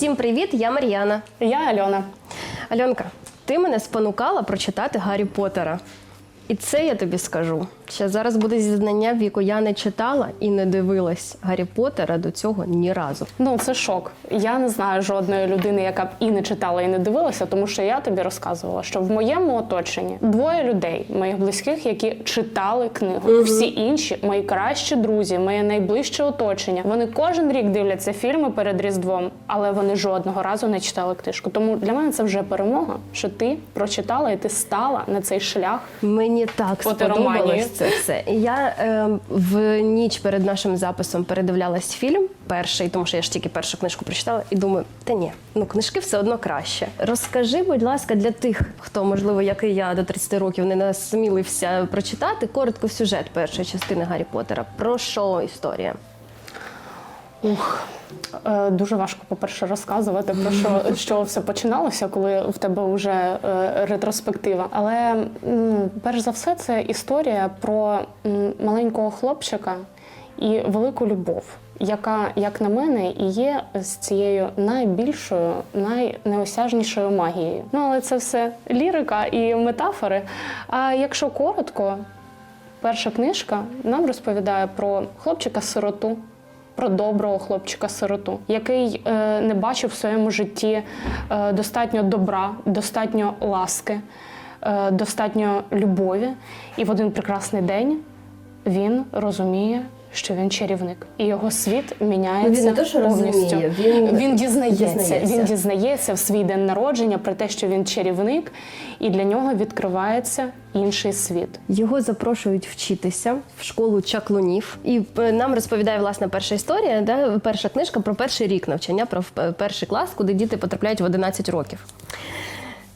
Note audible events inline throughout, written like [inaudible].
Всім привіт, я Мар'яна. Я Альона. Альонка, ти мене спонукала прочитати Гаррі Поттера. І це я тобі скажу. Ще зараз буде зізнання, в яку я не читала і не дивилась Гаррі Поттера до цього ні разу. Ну це шок. Я не знаю жодної людини, яка б і не читала, і не дивилася, тому що я тобі розказувала, що в моєму оточенні двоє людей, моїх близьких, які читали книгу. Всі інші, мої кращі друзі, моє найближче оточення. Вони кожен рік дивляться фільми перед Різдвом, але вони жодного разу не читали книжку. Тому для мене це вже перемога, що ти прочитала і ти стала на цей шлях. Мені так Поттероманії. сподобалось це все. Я е, в ніч перед нашим записом передивлялась фільм перший, тому що я ж тільки першу книжку прочитала, і думаю, та ні, ну книжки все одно краще. Розкажи, будь ласка, для тих, хто, можливо, як і я до 30 років не насмілився прочитати, коротко сюжет першої частини Гаррі Поттера. Про що історія? Ух, дуже важко, по-перше, розказувати про що, [laughs] з чого все починалося, коли в тебе вже е, ретроспектива. Але перш за все, це історія про маленького хлопчика і велику любов, яка, як на мене, і є з цією найбільшою, найнеосяжнішою магією. Ну, але це все лірика і метафори. А якщо коротко, Перша книжка нам розповідає про хлопчика-сироту, про доброго хлопчика-сироту, який е, не бачив в своєму житті е, достатньо добра, достатньо ласки, е, достатньо любові. І в один прекрасний день він розуміє, що він чарівник, і його світ міняється Ну, він не то, що повністю. розуміє, він він дізнається. дізнається. Він дізнається в свій день народження про те, що він чарівник, і для нього відкривається інший світ. Його запрошують вчитися в школу чаклунів, і е, нам розповідає власне перша історія, да, перша книжка про перший рік навчання, про в- перший клас, куди діти потрапляють в 11 років.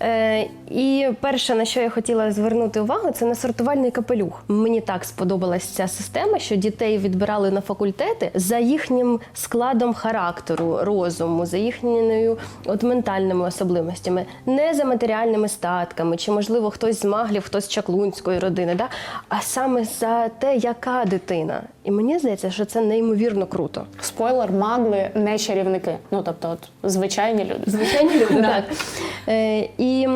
Е, і перше, на що я хотіла звернути увагу, це на сортувальний капелюх. Мені так сподобалась ця система, що дітей відбирали на факультети за їхнім складом характеру, розуму, за їхньою от ментальними особливостями, не за матеріальними статками, чи можливо хтось з маглів, хтось з чаклунської родини, да? а саме за те, яка дитина. І мені здається, що це неймовірно круто. Спойлер, магли не чарівники. Ну тобто, от звичайні люди. Звичайні люди, [laughs] так. Е, і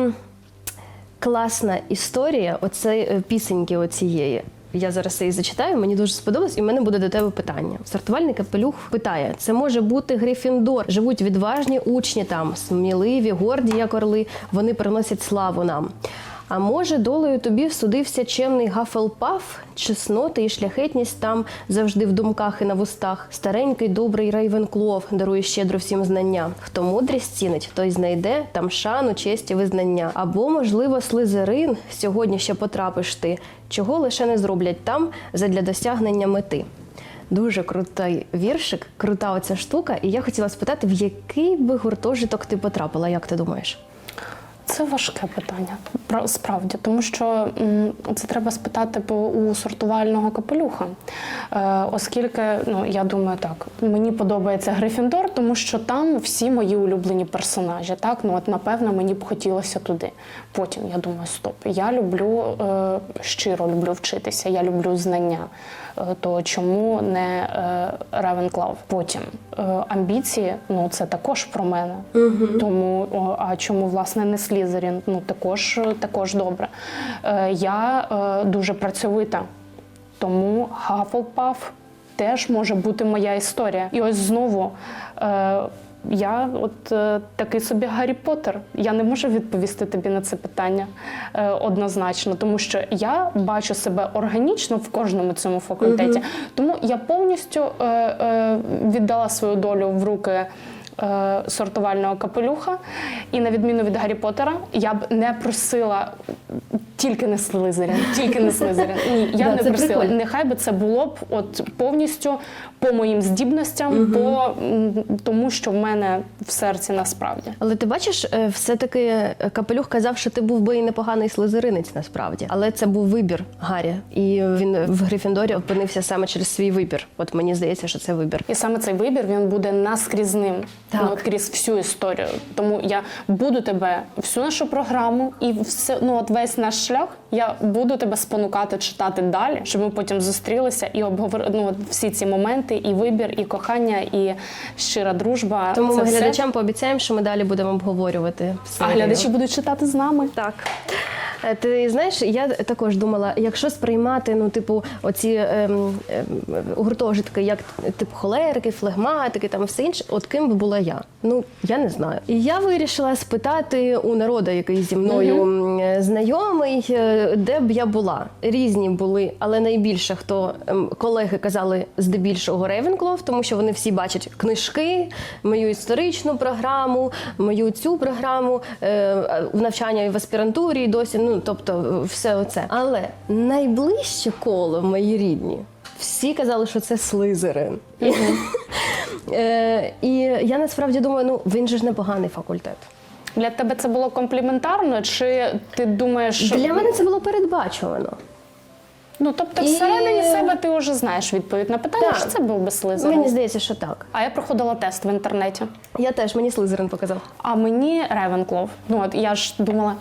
класна історія оцей е, пісеньки оцієї. Я зараз її зачитаю, мені дуже сподобалось, і в мене буде до тебе питання. Сортувальний капелюх питає: це може бути Грифіндор. Живуть відважні учні там, сміливі, горді, як орли. Вони приносять славу нам. А може, долею тобі судився чемний Гафелпаф, чесноти і шляхетність там завжди в думках і на вустах. Старенький добрий Рейвенклов дарує щедро всім знання. Хто мудрість цінить, той знайде там шану, честь і визнання. Або, можливо, слизерин сьогодні ще потрапиш ти, чого лише не зроблять там задля досягнення мети. Дуже крутий віршик, крута оця штука. І я хотіла спитати, в який би гуртожиток ти потрапила, як ти думаєш? Це важке питання, справді, тому що це треба спитати у сортувального капелюха. Е, оскільки, ну я думаю, так, мені подобається Грифіндор, тому що там всі мої улюблені персонажі. Так, ну от напевно мені б хотілося туди. Потім я думаю, стоп, я люблю е, щиро люблю вчитися, я люблю знання. Е, То чому не Ревенклав? Потім амбіції, ну це також про мене. Тому а чому власне не Слізерін? Ну також також добре. Е, я е, дуже працьовита, тому Гафлпаф теж може бути моя історія. І ось знову. Е, я от е, такий собі Гаррі Поттер. Я не можу відповісти тобі на це питання е, однозначно, тому що я бачу себе органічно в кожному цьому факультеті. Тому я повністю е, е, віддала свою долю в руки. Е, Сортувального капелюха, і на відміну від Гаррі Поттера, я б не просила тільки не Слизерін, тільки не Слизерін. Ні, я Да, б не просила. прикольно. Нехай би це було б от повністю по моїм здібностям, по тому, що в мене в серці насправді. Але ти бачиш, е, все-таки Капелюх казав, що ти був би і непоганий слизеринець насправді. Але це був вибір Гаррі. І він в Грифіндорі опинився саме через свій вибір. От мені здається, що це вибір. І саме цей вибір він буде наскрізним. Так. Ну, крізь всю історію. Тому я буду тебе всю нашу програму і все, ну от весь наш шлях. Я буду тебе спонукати читати далі, щоб ми потім зустрілися і обговорили ну, всі ці моменти, і вибір, і кохання, і щира дружба. Тому Це ми все. глядачам пообіцяємо, що ми далі будемо обговорювати. А глядачі будуть читати з нами. Так. Е, Ти знаєш, я також думала, якщо сприймати, ну, типу, оці ем, ем, гуртожитки, як типу холерики, флегматики, там все інше, от ким би була я? Ну, я не знаю. І я вирішила спитати у народу, який зі мною е, знайомий, е, де б я була. Різні були, але найбільше хто ем, колеги казали здебільшого Рейвенклов, тому що вони всі бачать книжки, мою історичну програму, мою цю програму е, в навчання в аспірантурі, і досі, ну тобто, все оце. Але найближче коло мої рідні. Всі казали, що це Слизерин. [laughs] Е, І я насправді думаю, ну він же ж непоганий факультет. Для тебе це було компліментарно, чи ти думаєш, що Для мене це було передбачувано. ну тобто І- всередині себе ти вже знаєш відповідь на питання, що це був би Слизерин? Мені здається, що так. А я проходила тест в інтернеті. Я теж мені Слизерин показав. А мені Ревенклов. Ну от я ж думала.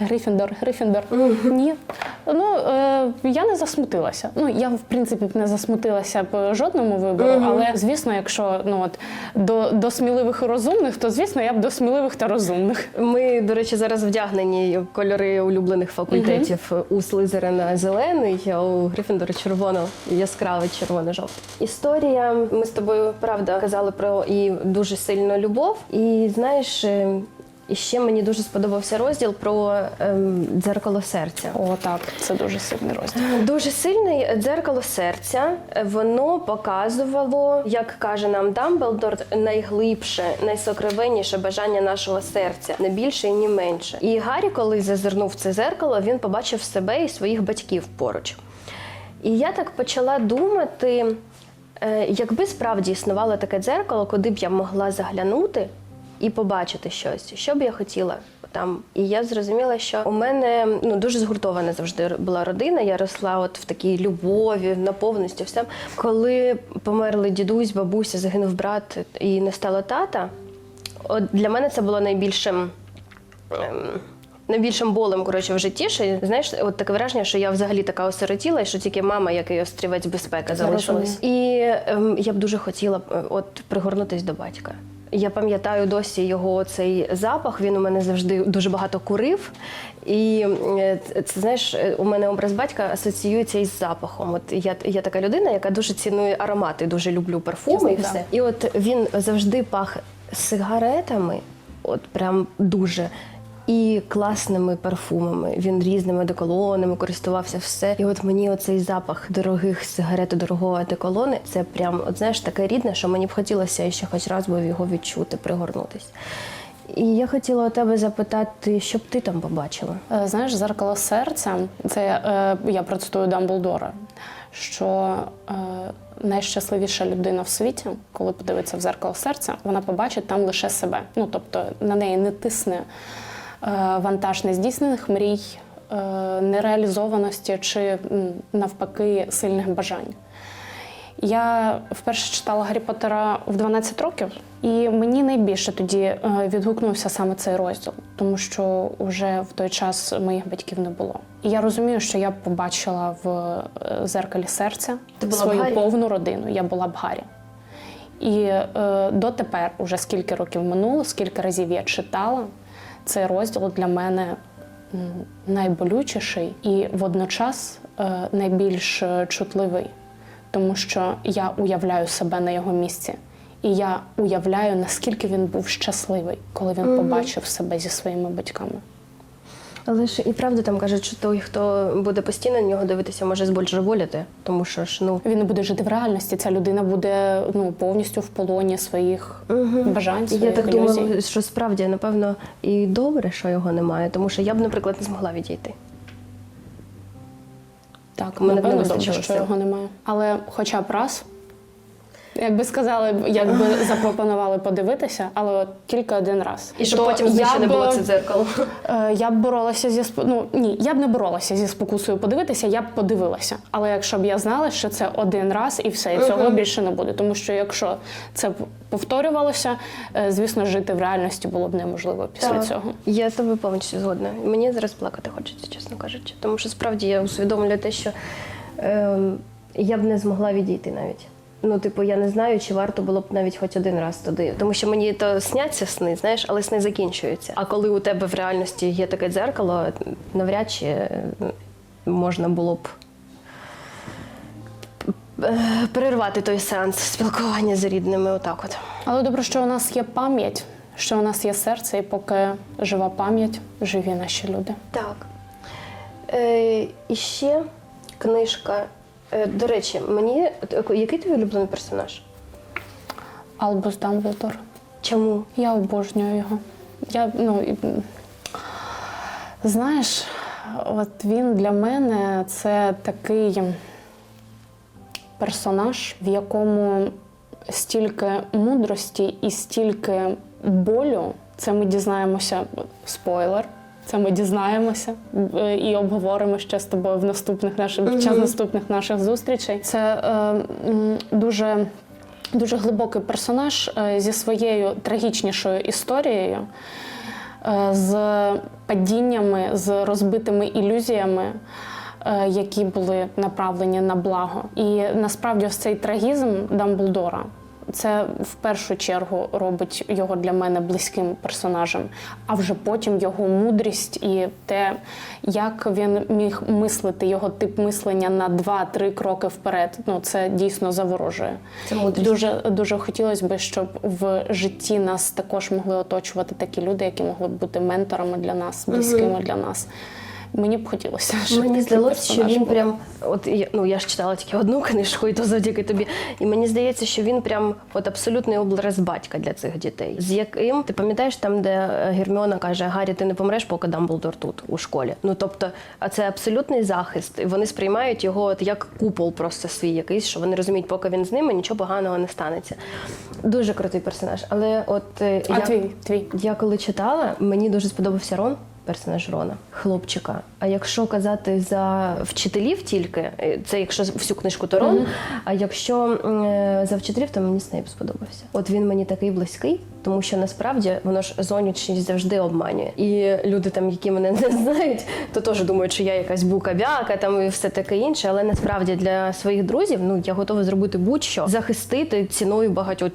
Грифіндор, Грифіндор. Ні. Ну е, я не засмутилася. Ну я в принципі не засмутилася б жодному вибору, але звісно, якщо ну от до, до сміливих і розумних, то звісно я б до сміливих та розумних. Ми, до речі, зараз вдягнені в кольори улюблених факультетів. У Слизерина зелений, а у Грифіндора червоно, яскравий червоно-жовтий. Історія. Ми з тобою правда казали про і дуже сильну любов. І знаєш, е, і ще мені дуже сподобався розділ про ем, дзеркало серця. О, так, це дуже сильний розділ. Дуже сильний дзеркало серця. Воно показувало, як каже нам Дамблдор, найглибше, найсокровенніше бажання нашого серця, не більше і не менше. І Гаррі, коли зазирнув це зеркало, він побачив себе і своїх батьків поруч. І я так почала думати, е, якби справді існувало таке дзеркало, куди б я могла заглянути і побачити щось, що б я хотіла там. І я зрозуміла, що у мене ну дуже згуртована завжди була родина. Я росла от в такій любові, наповненості. Все. Коли померли дідусь, бабуся, загинув брат і не стало тата. От для мене це було найбільшим. ем, Найбільшим болем коротше в житті, що знаєш, от таке враження, що я взагалі така осиротіла, і що тільки мама, як і острівець безпеки, залишилась. І ем, я б дуже хотіла е, от пригорнутись до батька. Я пам'ятаю досі його цей запах. Він у мене завжди дуже багато курив. І е, це, знаєш, е, у мене образ батька асоціюється із запахом. От я, я така людина, яка дуже цінує аромати, дуже люблю парфуми і все. І от він завжди пах сигаретами, от прям дуже. І класними парфумами. Він різними одеколонами користувався все. І от мені оцей запах дорогих сигарет, дорогого одеколони, це прям, от знаєш, таке рідне, що мені б хотілося ще хоч раз би його відчути, пригорнутись. І я хотіла у тебе запитати, що б ти там побачила? Е, Знаєш, зеркало серця це е, я процитую Дамблдора, що е, найщасливіша людина в світі, коли подивиться в зеркало серця, вона побачить там лише себе. Ну тобто на неї не тисне вантаж нездійснених мрій, е, нереалізованості чи навпаки сильних бажань. Я вперше читала Гаррі Поттера в 12 років, і мені найбільше тоді е, відгукнувся саме цей розділ, тому що вже в той час моїх батьків не було. І я розумію, що я побачила в е, зеркалі серця Ти свою повну родину. Я була б Гаррі. І е, дотепер, уже скільки років минуло, скільки разів я читала, цей розділ для мене найболючіший і водночас е, найбільш е, чутливий, тому що я уявляю себе на його місці. І я уявляю, наскільки він був щасливий, коли він побачив себе зі своїми батьками. Але ж і правда там кажуть, що той, хто буде постійно на нього дивитися, може збольжеволіти, тому що ж ну Він не буде жити в реальності. Ця людина буде ну повністю в полоні своїх бажань, своїх я так ілюзій. думала, що справді, напевно, і добре, що його немає, тому що я б, наприклад, не змогла відійти. Так, Мене не вистачило що його немає. Але хоча б раз Якби сказали, якби запропонували подивитися, але от тільки один раз. І щоб То потім я знищене б- було це дзеркало. Е, Я б боролася зі сп- ну ні, я б не боролася зі спокусою подивитися, я б подивилася. Але якщо б я знала, що це один раз і все, і цього Мгм. більше не буде. Тому що якщо це повторювалося, е, звісно, жити в реальності було б неможливо після Так. цього. Я з тобою повністю згодна. Мені зараз плакати хочеться, чесно кажучи. Тому що справді я усвідомлюю те, що ем, я б не змогла відійти навіть. Ну, типу, я не знаю, чи варто було б навіть хоч один раз туди. Тому що мені то сняться сни, знаєш, але сни закінчуються. А коли у тебе в реальності є таке дзеркало, навряд чи можна було б е, перервати той сеанс спілкування з рідними. Отак от. Але добре, що у нас є пам'ять, що у нас є серце, і поки жива пам'ять, живі наші люди. Так. Е, і ще книжка. Е, до речі, мені. Який твій улюблений персонаж? Албус Дамблдор. Чому? Я обожнюю його. Я, ну, і, знаєш, от він для мене це такий персонаж, в якому стільки мудрості і стільки болю. Це ми дізнаємося, спойлер. Це ми дізнаємося е, і обговоримо ще з тобою в наступних наших під час наступних наших зустрічей. Це е, дуже дуже глибокий персонаж е, зі своєю трагічнішою історією, е, з падіннями, з розбитими ілюзіями. Які були направлені на благо, і насправді ось цей трагізм Дамблдора це в першу чергу робить його для мене близьким персонажем, а вже потім його мудрість і те, як він міг мислити, його тип мислення на два-три кроки вперед. Ну це дійсно заворожує. Це мудрість. Дуже дуже хотілося б, щоб в житті нас також могли оточувати такі люди, які могли б бути менторами для нас, близькими для нас. Мені б хотілося. щоб Мені такий здалося, що персонаж він був. прям. От я, ну я ж читала тільки одну книжку, і то завдяки тобі. І мені здається, що він прям от абсолютний образ батька для цих дітей. З яким ти пам'ятаєш там, де е, Герміона каже: Гаррі, ти не помреш, поки Дамблдор тут у школі. Ну тобто, а це абсолютний захист. І вони сприймають його от як купол, просто свій якийсь, що вони розуміють, поки він з ними, нічого поганого не станеться. Дуже крутий персонаж. Але от е, А я... твій твій. Я коли читала, мені дуже сподобався Рон, персонаж Рона, хлопчика. А якщо казати за вчителів тільки, е, це якщо всю книжку, то Рон. А якщо е, за вчителів, то мені Снейп сподобався. От він мені такий близький, тому що насправді воно ж зовнішність завжди обманює. І люди, там, які мене [laughs] не знають, то теж думають, що я якась бука-бяка там і все таке інше. Але насправді для своїх друзів ну я готова зробити будь-що захистити ціною багатьох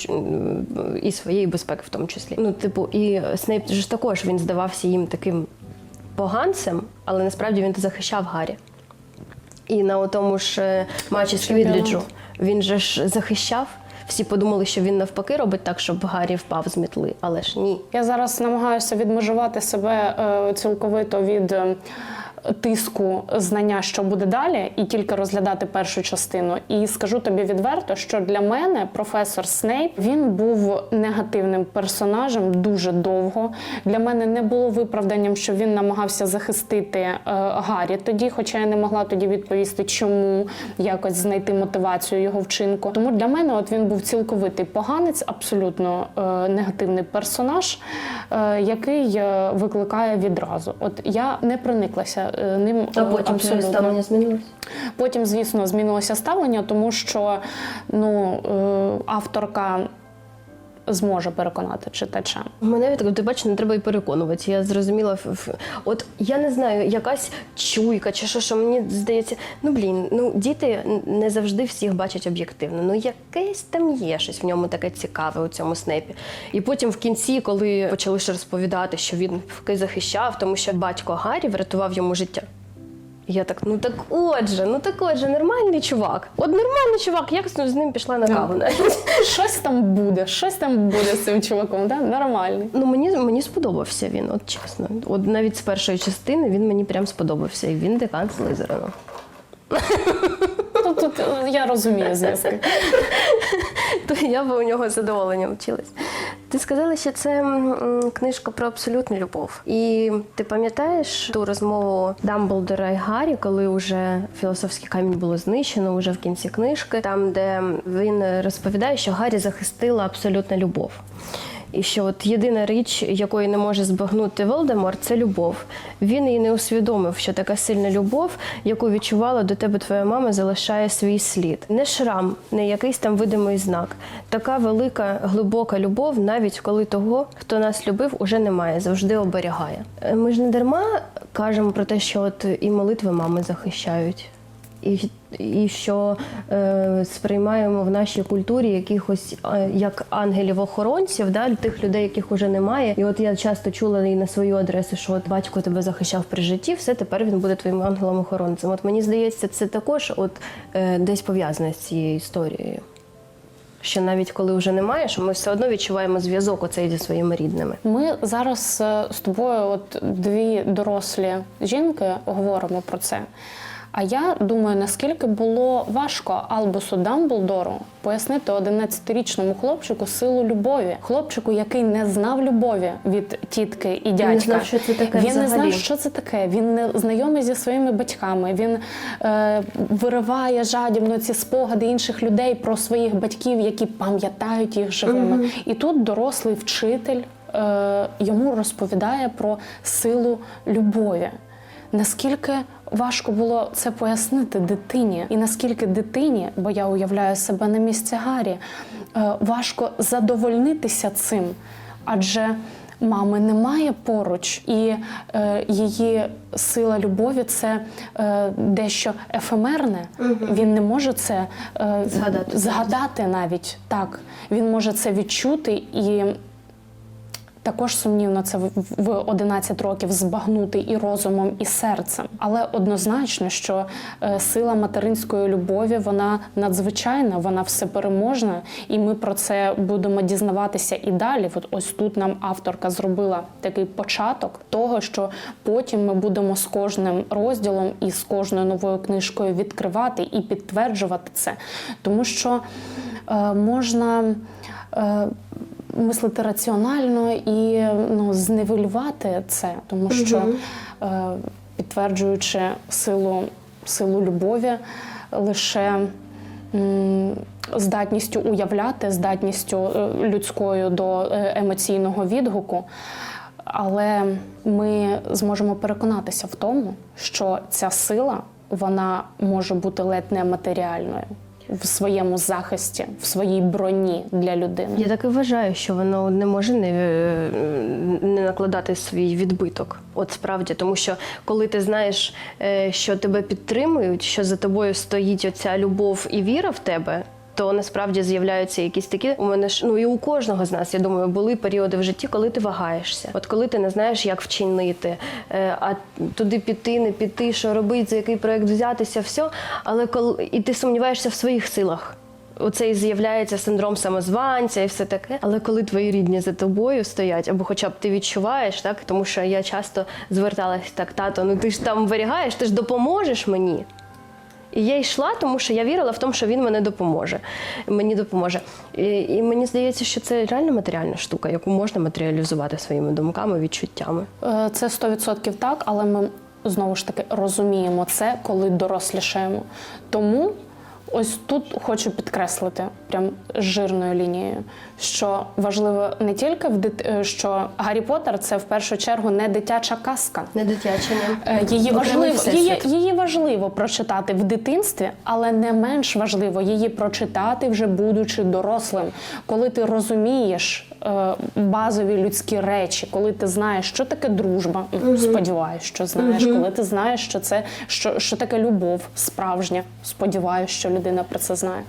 і своєї безпеки, в тому числі. Ну, типу, і Снейп ж також він здавався їм таким поганцем, але насправді він захищав Гаррі. І на тому ж е, матчі з Квідліджу він же ж захищав. Всі подумали, що він навпаки робить так, щоб Гаррі впав з мітли, але ж ні. Я зараз намагаюся відмежувати себе е, цілковито від е, тиску знання, що буде далі, і тільки розглядати першу частину. І скажу тобі відверто, що для мене професор Снейп він був негативним персонажем дуже довго. Для мене не було виправданням, що він намагався захистити е, Гаррі тоді, хоча я не могла тоді відповісти, чому якось знайти мотивацію його вчинку. Тому для мене от він був цілковитий поганець, абсолютно е, негативний персонаж, е, який викликає відразу. От я не прониклася е, а потім абсолютно. змінилося. Потім, звісно, змінилося ставлення, тому що ну, е, авторка зможе переконати читача. Мене так, ти бачиш, не треба і переконувати. Я зрозуміла, от я не знаю, якась чуйка чи що, що мені здається, ну блін, ну діти не завжди всіх бачать об'єктивно. Ну якесь там є щось в ньому таке цікаве у цьому снепі. І потім в кінці, коли почали розповідати, що він захищав, тому що батько Гаррі врятував йому життя. Я так, ну так отже, ну так отже, нормальний чувак. От нормальний чувак, як з ним пішла на каву. [laughs] Щось там буде, щось там буде з цим чуваком, да? нормальний. Ну мені мені сподобався він, от чесно. От навіть з першої частини він мені прям сподобався. І він декан Слизерину. Тут, тут е, я розумію зв'язки. То я би у нього з задоволенням вчилась. Ти сказала, що це книжка про абсолютну любов. І ти пам'ятаєш ту розмову Дамблдора і Гаррі, коли вже філософський камінь було знищено, вже в кінці книжки, там, де він розповідає, що Гаррі захистила абсолютна любов. І що от єдина річ, якої не може збагнути Волдемор, це любов. Він і не усвідомив, що така сильна любов, яку відчувала до тебе твоя мама, залишає свій слід. Не шрам, не якийсь там видимий знак. Така велика, глибока любов, навіть коли того, хто нас любив, уже немає, завжди оберігає. Е, Ми ж не дарма кажемо про те, що от і молитви мами захищають. І, і що е, сприймаємо в нашій культурі якихось е, як ангелів-охоронців, да, тих людей, яких уже немає. І от я часто чула і на свою адресу, що от батько тебе захищав при житті, все тепер він буде твоїм ангелом-охоронцем. От мені здається, це також от е, десь пов'язане з цією історією. Що навіть коли вже немає, що ми все одно відчуваємо зв'язок оцей зі своїми рідними. Ми зараз е, з тобою, от дві дорослі жінки, говоримо про це. А я думаю, наскільки було важко Албусу Дамблдору пояснити 11-річному хлопчику силу любові, хлопчику, який не знав любові від тітки і дядька. не знав, що це таке Він не знав, що це таке. Він не знайомий зі своїми батьками. Він е, вириває жадібно ці спогади інших людей про своїх батьків, які пам'ятають їх живими. І тут дорослий вчитель е, йому розповідає про силу любові. Наскільки важко було це пояснити дитині, і наскільки дитині, бо я уявляю себе на місці Гаррі, е, важко задовольнитися цим, адже мами немає поруч, і е, її сила любові це е, дещо ефемерне. Він не може це е, Згадати. згадати навіть так. Він може це відчути і. Також сумнівно це в- в 11 років збагнути і розумом, і серцем. Але однозначно, що е, сила материнської любові вона надзвичайна, вона всепереможна, і ми про це будемо дізнаватися і далі. От ось тут нам авторка зробила такий початок того, що потім ми будемо з кожним розділом і з кожною новою книжкою відкривати і підтверджувати це, тому що е, можна. Е, мислити раціонально і ну, зневелювати це, тому що е, підтверджуючи силу, силу любові, лише здатністю уявляти, здатністю е, людською до е, емоційного відгуку. Але ми зможемо переконатися в тому, що ця сила вона може бути ледь не матеріальною в своєму захисті, в своїй броні для людини. Я так і вважаю, що воно не може не, е, не накладати свій відбиток. От справді, тому що коли ти знаєш, е, що тебе підтримують, що за тобою стоїть оця любов і віра в тебе. То насправді з'являються якісь такі. У мене ж ну і у кожного з нас, я думаю, були періоди в житті, коли ти вагаєшся. От коли ти не знаєш, як вчинити, е, а туди піти, не піти, що робити, за який проект взятися, все. Але коли і ти сумніваєшся в своїх силах. Оце і з'являється синдром самозванця і все таке. Але коли твої рідні за тобою стоять, або хоча б ти відчуваєш, так тому що я часто зверталась так, тато, ну ти ж там вирігаєш, ти ж допоможеш мені. І я йшла, тому що я вірила в тому, що він мене допоможе. Мені допоможе. І, і мені здається, що це реально матеріальна штука, яку можна матеріалізувати своїми думками, відчуттями. Е, Це 100% так, але ми знову ж таки розуміємо це, коли дорослішаємо. Тому ось тут хочу підкреслити прям жирною лінією, що важливо не тільки в дит... е, що Гаррі Поттер – це в першу чергу не дитяча казка. Не дитяча Е, Її важливо, її, її важливо прочитати в дитинстві, але не менш важливо її прочитати вже будучи дорослим, коли ти розумієш базові людські речі, коли ти знаєш, що таке дружба. ну, Сподіваюсь, що знаєш, коли ти знаєш, що це що, що таке любов справжня. Сподіваюсь, що людина про це знає.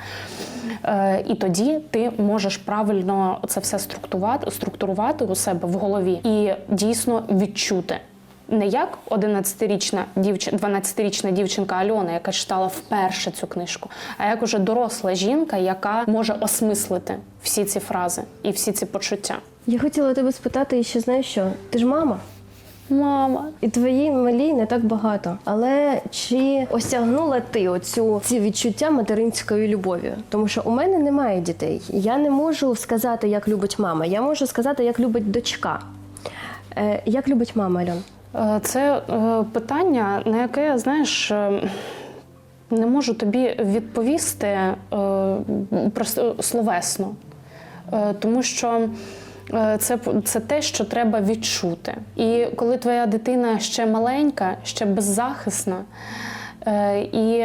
Е, і тоді ти можеш правильно це все структурувати, структурувати у себе в голові і дійсно відчути. Не як 11-річна дівчина, 12-річна дівчинка Альона, яка читала вперше цю книжку, а як уже доросла жінка, яка може осмислити всі ці фрази і всі ці почуття. Я хотіла тебе спитати, ще знаєш що? Ти ж мама. Мама. І твоїй малій не так багато. Але чи осягнула ти оцю ці відчуття материнської любові? Тому що у мене немає дітей. Я не можу сказати, як любить мама. Я можу сказати, як любить дочка. Е, як любить мама, Альон? Е, Це е, питання, на яке, знаєш, е, не можу тобі відповісти просто словесно. Тому що це, це те, що треба відчути. І коли твоя дитина ще маленька, ще беззахисна, і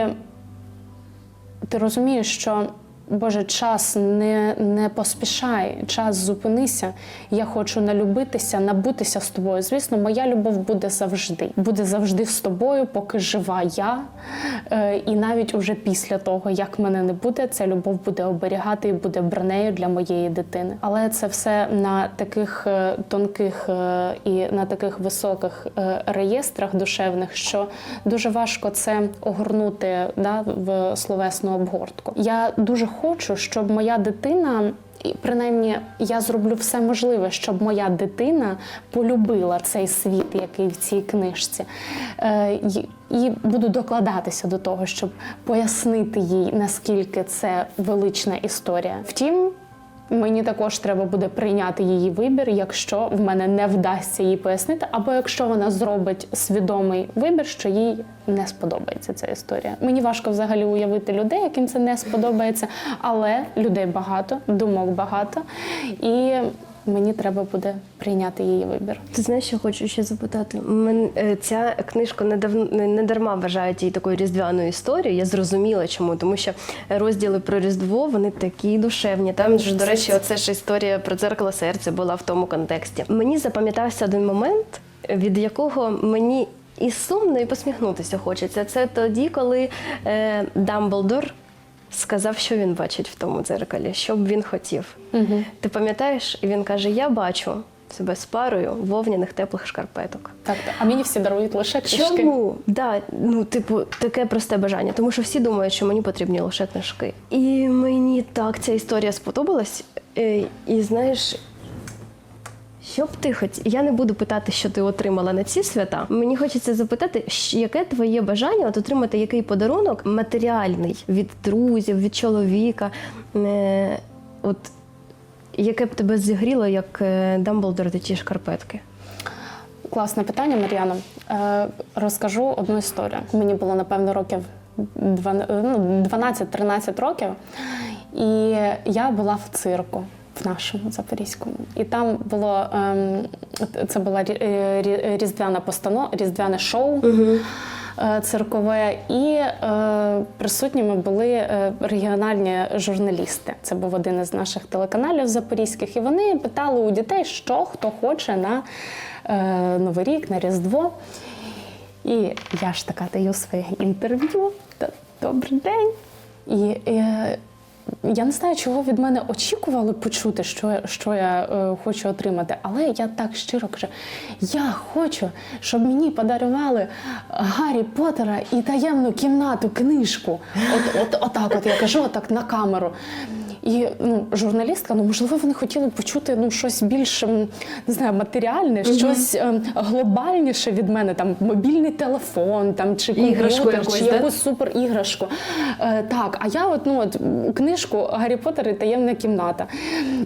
ти розумієш, що Боже, час не, не поспішай, час зупинися. Я хочу налюбитися, набутися з тобою. Звісно, моя любов буде завжди. Буде завжди з тобою, поки жива я. Е, і навіть уже після того, як мене не буде, ця любов буде оберігати і буде бранею для моєї дитини. Але це все на таких е, тонких е, і на таких високих реєстрах душевних, що дуже важко це огорнути да, в словесну обгортку. Я дуже хочу, щоб моя дитина. Принаймні я зроблю все можливе, щоб моя дитина полюбила цей світ, який в цій книжці. Е, і буду докладатися до того, щоб пояснити їй, наскільки це велична історія. Втім, Мені також треба буде прийняти її вибір, якщо в мене не вдасться їй пояснити, або якщо вона зробить свідомий вибір, що їй не сподобається ця історія. Мені важко взагалі уявити людей, яким це не сподобається, але людей багато, думок багато, і мені треба буде прийняти її вибір. Ти знаєш, що хочу ще запитати? Мен, е, ця книжка не, дав, не, дарма вважають її такою різдвяною історією. Я зрозуміла чому, тому що розділи про Різдво вони такі душевні. Там ж, до речі, оце ж історія про дзеркало серця була в тому контексті. Мені запам'ятався один момент, від якого мені і сумно, і посміхнутися хочеться. Це тоді, коли е, Дамблдор сказав, що він бачить в тому дзеркалі, що б він хотів. Угу. Ти пам'ятаєш? І він каже: Я бачу себе з парою вовняних теплих шкарпеток. Так, а мені всі дарують лише книжки. Чому? Да, ну, типу, таке просте бажання, тому що всі думають, що мені потрібні лише книжки. І мені так ця історія сподобалась. І, І знаєш. Що б ти хоч... Я не буду питати, що ти отримала на ці свята. Мені хочеться запитати, яке твоє бажання от отримати який подарунок матеріальний від друзів, від чоловіка, е, от яке б тебе зігріло, як е, Дамблдор ті шкарпетки? Класне питання, Мар'яно. Е, розкажу одну історію. Мені було, напевно, років дван- ну, 12-13 років, і я була в цирку. В нашому запорізькому, і там було ем, це була е, рі- різдвяна постанова, різдвяне шоу е, циркове, і е, присутніми були регіональні журналісти. Це був один із наших телеканалів запорізьких, і вони питали у дітей, що хто хоче на Новий рік, на Різдво. І я ж така даю своє інтерв'ю. Добрий день. І е, я не знаю, чого від мене очікували почути, що, що я е, хочу отримати. Але я так щиро кажу: я хочу, щоб мені подарували Гаррі Поттера і таємну кімнату книжку. От, от, отак, от я кажу, отак на камеру. І ну, журналістка, ну можливо, вони хотіли почути ну, щось більш не знаю, матеріальне, щось ем, глобальніше від мене, там мобільний телефон, там чи комп'ютер, чи якусь супер іграшку. Е, так, а я от, ну, от книжку Гаррі Поттер і таємна кімната.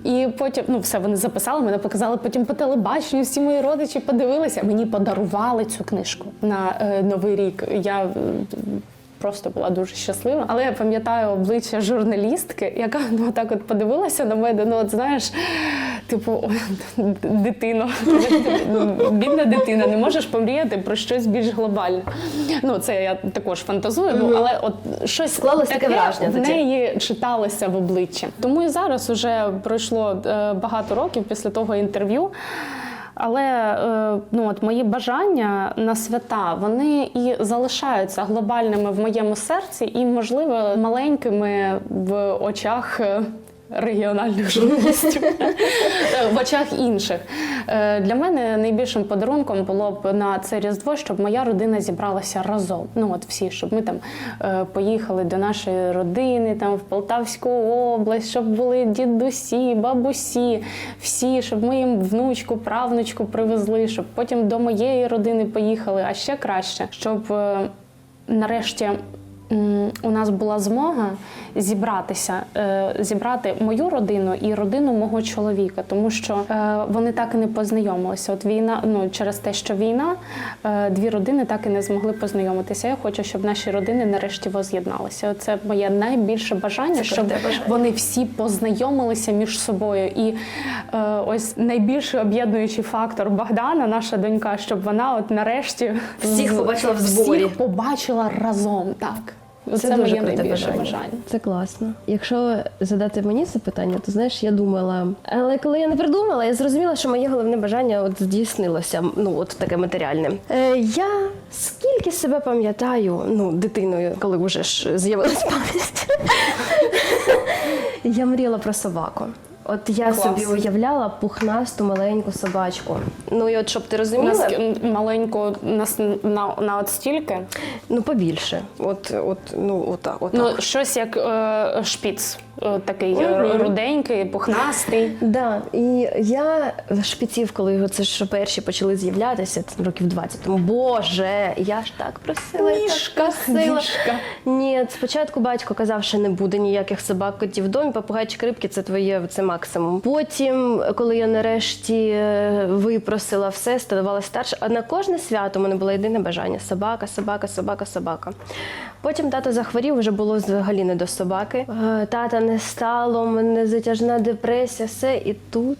І потім, ну, все, вони записали, мене показали потім по телебаченню, всі мої родичі подивилися. Мені подарували цю книжку на е, Новий рік. Я е, Просто була дуже щаслива, але я пам'ятаю обличчя журналістки, яка ну, так от подивилася на мене. Ну, от знаєш, типу, «Ой, [laughs] дитино, бідна дитина, не можеш помріяти про щось більш глобальне. Ну, це я також фантазую, ну але от щось Склалось таке враження в неї читалося в обличчі. Тому і зараз вже пройшло е, багато років після того інтерв'ю. Але е, ну от мої бажання на свята вони і залишаються глобальними в моєму серці, і можливо маленькими в очах е, регіональних журналістів в очах інших. Е, Для мене найбільшим подарунком було б на це Різдво, щоб моя родина зібралася разом. Ну от всі, щоб ми там е, поїхали до нашої родини, там в Полтавську область, щоб були дідусі, бабусі, всі, щоб ми їм внучку, правнучку привезли, щоб потім до моєї родини поїхали. А ще краще, щоб е, нарешті. У нас була змога зібратися, е, зібрати мою родину і родину мого чоловіка, тому що е, вони так і не познайомилися. От війна, ну через те, що війна, е, дві родини так і не змогли познайомитися. Я хочу, щоб наші родини нарешті воз'єдналися. Це моє найбільше бажання, Це щоб бажання. вони всі познайомилися між собою. І ось найбільший об'єднуючий фактор Богдана, наша донька, щоб вона от нарешті Всіх побачила в зборі. Всіх побачила разом. Так. Це, Це, дуже моє найбільше бажання. бажання. Це класно. Якщо задати мені це питання, то знаєш, я думала. Але коли я не придумала, я зрозуміла, що моє головне бажання от здійснилося. Ну, от таке матеріальне. Е, я скільки себе пам'ятаю, ну, дитиною, коли вже ж з'явилась [laughs] пам'ять. я мріяла про собаку. От я Клас. собі уявляла пухнасту маленьку собачку. Ну і от щоб ти розуміла, Нас маленьку нас на, на от стільки. ну побільше. От, от, ну, отак, отак. Ну, щось як е, шпіц, е, такий Мгм. руденький, пухнастий. Да, і я шпіців, коли це ж перші почали з'являтися, років 20 тому. Боже, я ж так просила, Мішка, так просила. мішка. Ні, спочатку батько казав, що не буде ніяких собак, котів в домі, попугайчик, рибки це твоє це максимум. Потім, коли я нарешті е, випросила все, ставала старша, а на кожне свято у мене було єдине бажання: собака, собака, собака, собака. Потім тато захворів, вже було взагалі не до собаки. Е, Тата не стало, у мене затяжна депресія, все. І тут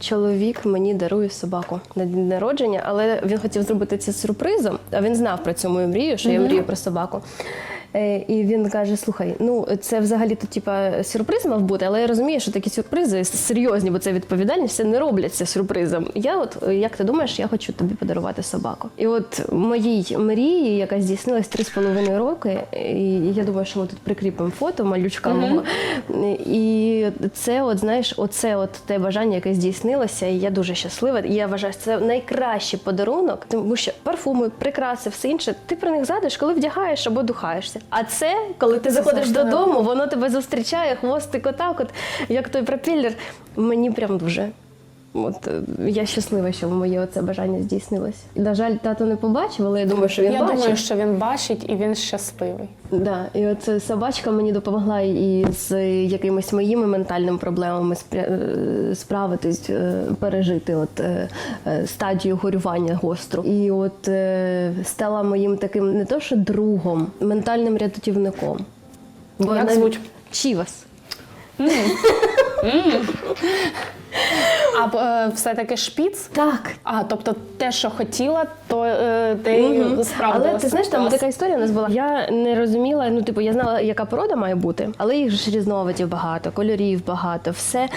чоловік мені дарує собаку на день народження, але він хотів зробити це сюрпризом, а він знав про цю мою мрію, що я мрію про собаку. Е, І він каже: слухай, ну це взагалі то типа сюрприз мав бути, але я розумію, що такі сюрпризи серйозні, бо це відповідальність, не робляться сюрпризом. Я, от як ти думаєш, я хочу тобі подарувати собаку. І от моїй мрії, яка здійснилась три з половиною роки, і я думаю, що ми тут прикріпимо фото малючка мого. І це, от знаєш, оце от те бажання, яке здійснилося, і я дуже щаслива. І я вважаю, що це найкращий подарунок, тому що парфуми, прикраси, все інше, ти про них згадуєш, коли вдягаєш або духаєшся. А це, коли ти заходиш додому, воно тебе зустрічає, хвостик отак, от як той пропіллер. Мені прям дуже. От е, я щаслива, що моє оце бажання здійснилось. На жаль, тато не побачив, але я думаю, що він Я бачив. думаю, що він бачить і він щасливий. Да, і от собачка мені допомогла і з якимись моїми ментальними проблемами е, справитись, е, пережити от стадію горювання гостру. І от стала моїм таким не то що другом, ментальним рятівником. Бо Як звуть? Чівас. А е, все-таки шпіц? Так. А, тобто те, що хотіла, то е, ти Мгм. справдилася. Але ти знаєш, там така історія у нас була. Я не розуміла, ну типу, я знала, яка порода має бути, але їх ж різновидів багато, кольорів багато, все.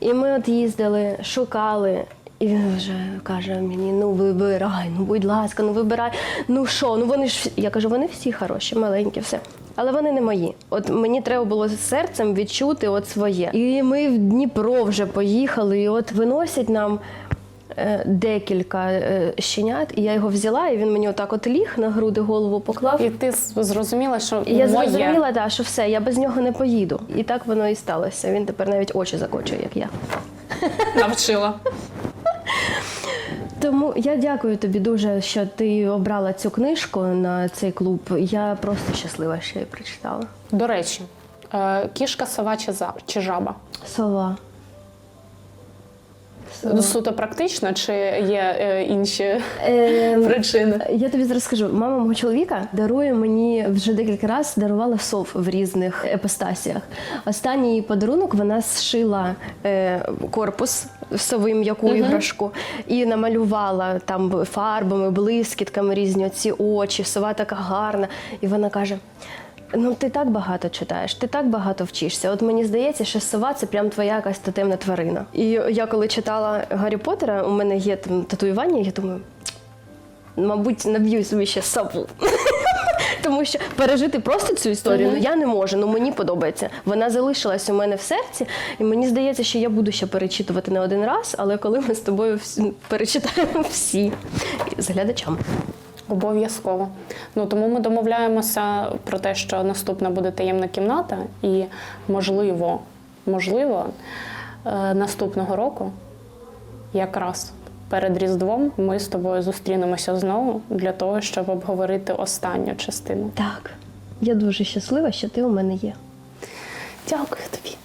І ми от їздили, шукали. І він вже каже мені: ну вибирай, ну будь ласка, ну вибирай. Ну що, ну вони ж я кажу, вони всі хороші, маленькі, все. Але вони не мої. От мені треба було серцем відчути от своє. І ми в Дніпро вже поїхали, і от виносять нам е, декілька е, щенят, і я його взяла, і він мені отак от ліг на груди, голову поклав. І ти зрозуміла, що І я моє. зрозуміла, да, що все, я без нього не поїду. І так воно і сталося. Він тепер навіть очі закочує, як я. навчила. Тому я дякую тобі дуже, що ти обрала цю книжку на цей клуб. Я просто щаслива, що її прочитала. До речі, е, кішка, сова чи, за, чи жаба? Сова. Сова. Суто практично, чи є е, інші Ем, причини? Я тобі зараз скажу, мама мого чоловіка дарує мені вже декілька разів дарувала сов в різних епостасіях. Останній подарунок вона зшила е, корпус сови м'яку іграшку і намалювала там фарбами, блискітками різні ці очі. Сова така гарна. І вона каже. Ну, ти так багато читаєш, ти так багато вчишся. От мені здається, що сова це прям твоя якась тотемна тварина. І я коли читала Гаррі Поттера, у мене є там татуювання, я думаю, мабуть, наб'ю собі ще сову. [laughs] Тому що пережити просто цю історію ну, я не можу, ну мені подобається. Вона залишилась у мене в серці, і мені здається, що я буду ще перечитувати не один раз, але коли ми з тобою всі- перечитаємо всі з глядачам. Обов'язково. Ну тому ми домовляємося про те, що наступна буде таємна кімната, і можливо, можливо, е, наступного року, якраз перед Різдвом, ми з тобою зустрінемося знову для того, щоб обговорити останню частину. Так, я дуже щаслива, що ти у мене є. Дякую тобі.